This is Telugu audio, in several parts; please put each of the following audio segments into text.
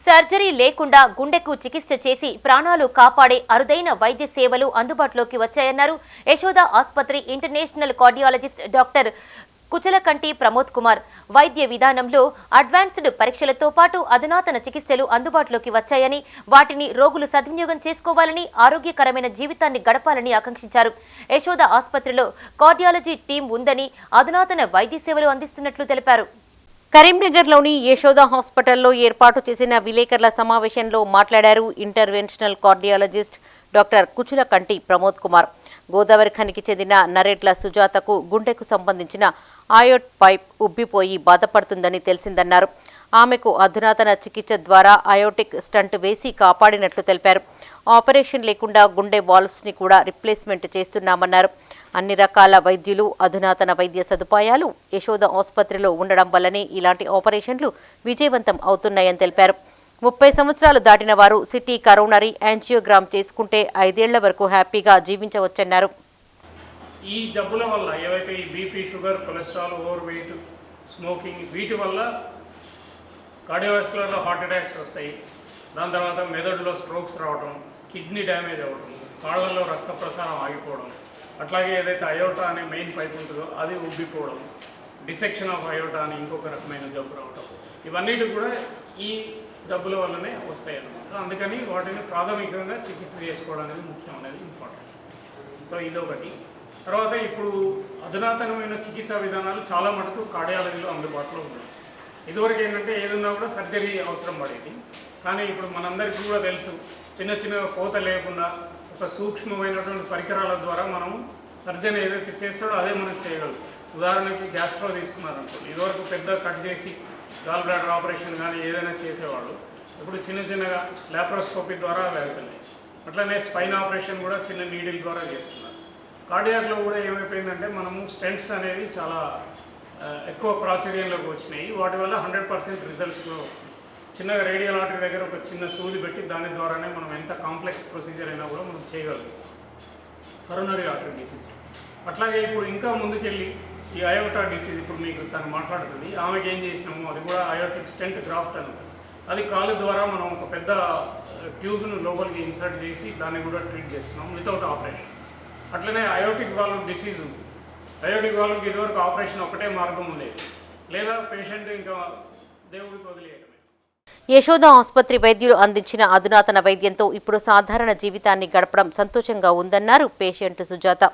సర్జరీ లేకుండా గుండెకు చికిత్స చేసి ప్రాణాలు కాపాడే అరుదైన వైద్య సేవలు అందుబాటులోకి వచ్చాయన్నారు యశోద ఆసుపత్రి international cardiologist doctor Kuchalakanti Pramod Kumar వైద్య విధానంలో అడ్వాన్స్డ్ పరీక్షలతో పాటు అధునాతన చికిత్సలు అందుబాటులోకి వచ్చాయని వాటిని రోగులు సద్వినియోగం చేసుకోవాలని ఆరోగ్యకరమైన జీవితాన్ని గడపాలని ఆకాంక్షించారు. యశోద ఆసుపత్రిలో కార్డియాలజీ టీం ఉందని అధునాతన వైద్య సేవలు అందిస్తున్నట్లు తెలిపారు. కరీంనగర్లోని యశోద హాస్పిటల్లో ఏర్పాటు చేసిన విలేకరుల సమావేశంలో మాట్లాడారు interventional cardiologist doctor Kuchulakanti Pramod Kumar. Godavari ఖనికి చెందిన నరేట్ల సుజాతకు గుండెకు సంబంధించిన ఆయోట్ పైప్ ఉబ్బిపోయి బాధపడుతుందని తెలిసిందన్నారు. ఆమెకు అధునాతన చికిత్స ద్వారా అయోటిక్ స్టంట్ వేసి కాపాడినట్లు తెలిపారు. ఆపరేషన్ లేకుండా గుండె వాల్వ్స్ని కూడా రిప్లేస్మెంట్ చేస్తున్నామన్నారు. అన్ని రకాల వైద్యులు అధునాతన వైద్య సదుపాయాలు యశోద ఆసుపత్రిలో ఉండడం వల్లనే ఇలాంటి ఆపరేషన్లు విజయవంతం అవుతున్నాయని తెలిపారు. ముప్పై సంవత్సరాలు దాటిన వారు సిటీ కరోనరీ యాంజియోగ్రామ్ చేసుకుంటే ఐదేళ్ళ వరకు హ్యాపీగా జీవించవచ్చన్నారు. ఈ జబ్బుల వల్ల ఏవైతే ఈ BP sugar cholesterol over weight smoking వీటి వల్ల కార్డియోవాస్కులర్లో హార్ట్ అటాక్స్ వస్తాయి. దాని తర్వాత మెదడులో స్ట్రోక్స్ రావడం కిడ్నీ డ్యామేజ్ అవ్వడం కాళ్ళల్లో రక్త ప్రసారం ఆగిపోవడం. అట్లాగే ఏదైతే అయోటా అనే మెయిన్ పైప్ ఉంటుందో అది ఉబ్బిపోవడం. డిసెక్షన్ ఆఫ్ అయోటా అని ఇంకొక రకమైన జబ్బు రావడం ఇవన్నిటి కూడా ఈ జబ్బుల వల్లనే వస్తాయి అన్నమాట. అందుకని వాటిని ప్రాథమికంగా చికిత్స చేసుకోవడం అనేది ముఖ్యం అనేది ఇంపార్టెంట్ సో ఇదొకటి. తర్వాత ఇప్పుడు అధునాతనమైన చికిత్సా విధానాలు చాలా మటుకు కార్డియాలజీలో అందుబాటులో ఉన్నాయి. ఇదివరకు ఏంటంటే ఏదన్నా కూడా సర్జరీ అవసరం పడేది. కానీ ఇప్పుడు మనందరికీ కూడా తెలుసు చిన్న చిన్న కోత లేకుండా ఒక సూక్ష్మమైనటువంటి పరికరాల ద్వారా మనం సర్జరీ ఏదైతే చేస్తాడో అదే మనం చేయగలం. ఉదాహరణకి గ్యాస్ట్రో తీసుకున్నారనుకోండి ఇదివరకు పెద్ద కట్ చేసి గాల్ బ్లాడర్ ఆపరేషన్ కానీ ఏదైనా చేసేవాళ్ళు ఇప్పుడు చిన్న చిన్నగా లాప్రోస్కోపీ ద్వారా వెళ్తున్నాయి అట్లనే స్పైన్ ఆపరేషన్ కూడా చిన్న నీడిల్ ద్వారా చేస్తున్నారు. కార్డియాక్లో కూడా ఏమైపోయిందంటే మనము స్టెంట్స్ అనేవి చాలా ఎక్కువ ప్రాచుర్యంలోకి వచ్చినాయి. వాటి వల్ల హండ్రెడ్ పర్సెంట్ రిజల్ట్స్ కూడా వస్తాయి చిన్నగా రేడియల్ ఆర్టరీ దగ్గర ఒక చిన్న సూది పెట్టి దాని ద్వారానే మనం ఎంత కాంప్లెక్స్ ప్రొసీజర్ అయినా కూడా మనం చేయగలం కరోనరీ ఆర్టరీ డిసీజ్. అట్లాగే ఇప్పుడు ఇంకా ముందుకెళ్ళి ఈ అయోటా డిసీజ్ ఇప్పుడు మీకు తను మాట్లాడుతుంది. ఆమెకి ఏం చేసినాము? అది కూడా అయోటిక్ స్టెంట్ గ్రాఫ్ట్ అని. అది కాలు ద్వారా మనం ఒక పెద్ద ట్యూబ్ను లోపలికి ఇన్సర్ట్ చేసి దాన్ని కూడా ట్రీట్ చేస్తున్నాం వితౌట్ ఆపరేషన్. అట్లనే అయోటిక్ వాల్వ్ డిసీజ్ ఉంది. అయోటిక్ వాల్వ్కి ఇదివరకు ఆపరేషన్ ఒకటే మార్గం ఉండేది. లేదా పేషెంట్ ఇంకా దేవుడికి వదిలేయడమే యశోద ఆసుపత్రి వైద్యులు అందించిన అధునాతన వైద్యంతో ఇప్పుడు సాధారణ జీవితాన్ని గడపడం సంతోషంగా ఉందన్నారు పేషెంట్ సుజాత.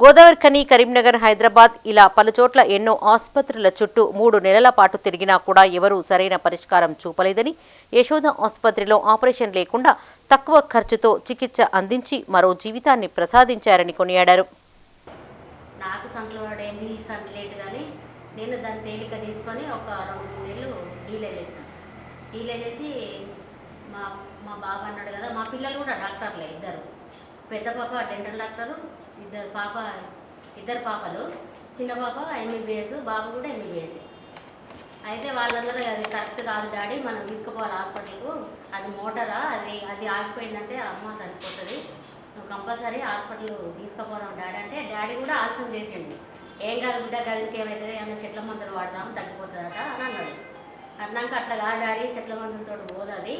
గోదావరి ఖని కరీంనగర్ హైదరాబాద్ ఇలా పలుచోట్ల ఎన్నో ఆసుపత్రుల చుట్టూ మూడు నెలల పాటు తిరిగినా కూడా ఎవరూ సరైన పరిష్కారం చూపలేదని యశోద ఆసుపత్రిలో ఆపరేషన్ లేకుండా తక్కువ ఖర్చుతో చికిత్స అందించి మరో జీవితాన్ని ప్రసాదించారని కొనియాడారు. నాకు సంట్లో పడేది సంట లేట్ కానీ నేను దాన్ని తేలిక తీసుకొని ఒక రెండు మూడు నెలలు డీలే చేసిన. డీలే చేసి మా మా బాబు అన్నాడు కదా మా పిల్లలు కూడా డాక్టర్లే ఇద్దరు. పెద్ద పాప డెంటల్ డాక్టరు ఇద్దరు పాప ఇద్దరు పాపలు చిన్న పాప ఎంబీబీఎస్ బాబు కూడా ఎంబీబీఎస్ అయితే వాళ్ళందరూ అది కరెక్ట్ కాదు డాడీ మనం తీసుకుపోవాలి హాస్పిటల్కు. అది మోటారా? అది అది ఆగిపోయిందంటే అమ్మ చనిపోతుంది. నువ్వు కంపల్సరీ హాస్పిటల్ తీసుకుపోవడం డాడీ అంటే డాడీ కూడా ఆలస్యం చేసిండు. ఏం కాదు బిడ్డ గదికి ఏమవుతుంది ఏమైనా చెట్ల మందులు వాడదాం తగ్గిపోతుందట అని అన్నాడు. అన్నాక అట్లా కాదు డాడీ చెట్ల మందులతో పోదది.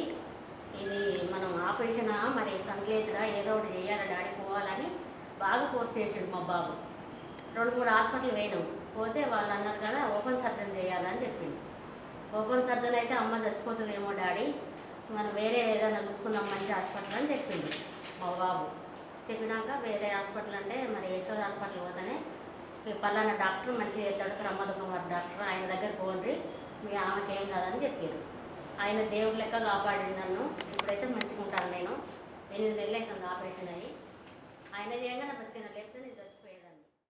ఇది మనం ఆపరేషనా? మరి సంక్లేసుడా ఏదో ఒకటి చేయాలి డాడీ పోవాలని? బాగా ఫోర్స్ చేసిండు మా బాబు. రెండు మూడు హాస్పిటల్ పోయినాం. పోతే వాళ్ళు అన్నారు కదా ఓపెన్ సర్జన్ చేయాలని చెప్పింది ఓపెన్ సర్జన్ అయితే అమ్మ చచ్చిపోతుందేమో డాడీ మనం వేరే ఏదైనా చూసుకుందాం మంచి హాస్పిటల్ అని చెప్పింది మా బాబు. చెప్పినాక వేరే హాస్పిటల్ అంటే మరి యశోద హాస్పిటల్ పోతేనే మీ పలానా డాక్టర్ మంచిగా చేస్తాడు ప్రమోద్ కుమార్ డాక్టర్ ఆయన దగ్గర పోండి మీ ఆమెకి ఏం కాదని చెప్పారు ఆయన దేవుడు లెక్క కాపాడి నన్ను ఇప్పుడైతే మంచిగా ఉంటాను నేను. ఎనిమిది నెలలు అవుతుంది ఆపరేషన్ అయ్యి. ఆయన చేయంగానే బతికిన లేకపోతే నేను